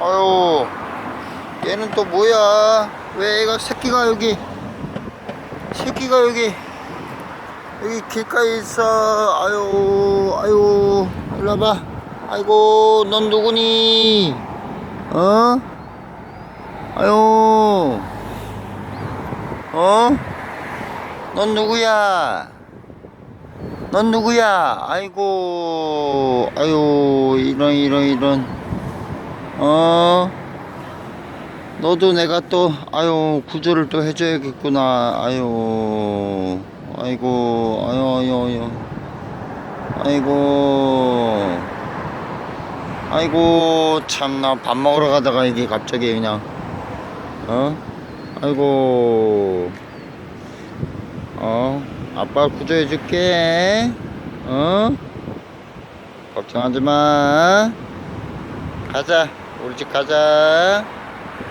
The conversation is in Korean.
아유 얘는 또 뭐야 왜 애가 새끼가 여기 새끼가 여기 여기 길가에 있어 아유 아유 일로 와봐 아이고 넌 누구니 어 아유 어? 넌 누구야? 넌 누구야? 아이고, 아유, 이런, 이런, 이런. 어? 너도 내가 또, 아유, 구조를 또 해줘야겠구나. 아유, 아이고, 아유, 아유, 아유. 아이고. 아이고, 참 나, 밥 먹으러 가다가 이게 갑자기 그냥, 어? 아이고. 어, 아빠 구조해 줄게. 어? 걱정하지 마. 가자. 우리 집 가자.